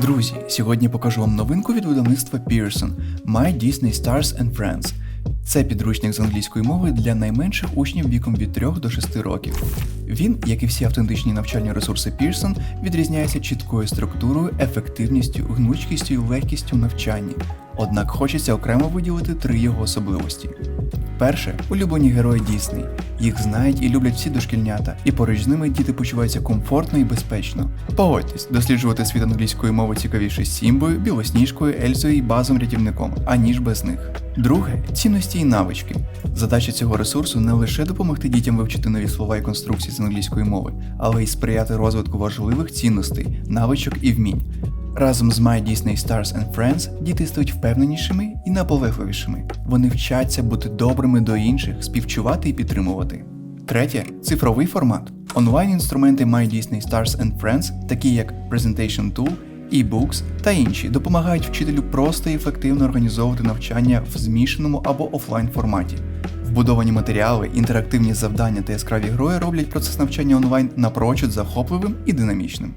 Друзі, сьогодні покажу вам новинку від видавництва Pearson My Disney Stars and Friends. Це підручник з англійської мови для найменших учнів віком від 3 до 6 років. Він, як і всі автентичні навчальні ресурси Pearson, відрізняється чіткою структурою, ефективністю, гнучкістю і легкістю в навчанні. Однак хочеться окремо виділити три його особливості. Перше улюблені герої Дісней. Їх знають і люблять всі дошкільнята, і поруч з ними діти почуваються комфортно і безпечно. Погодьтесь, досліджувати світ англійської мови цікавіше з Сімбою, Білосніжкою, Ельзою і базом рятівником, аніж без них. Друге цінності і навички. Задача цього ресурсу не лише допомогти дітям вивчити нові слова і конструкції з англійської мови, але й сприяти розвитку важливих цінностей, навичок і вмінь. Разом з My Disney Stars and Friends діти стають впевненішими і наполегливішими. Вони вчаться бути добрими до інших, співчувати і підтримувати. Третє цифровий формат. Онлайн-інструменти My Disney Stars and Friends, такі як Presentation Tool, e-books та інші, допомагають вчителю просто і ефективно організовувати навчання в змішаному або офлайн форматі. Вбудовані матеріали, інтерактивні завдання та яскраві герої роблять процес навчання онлайн напрочуд захопливим і динамічним.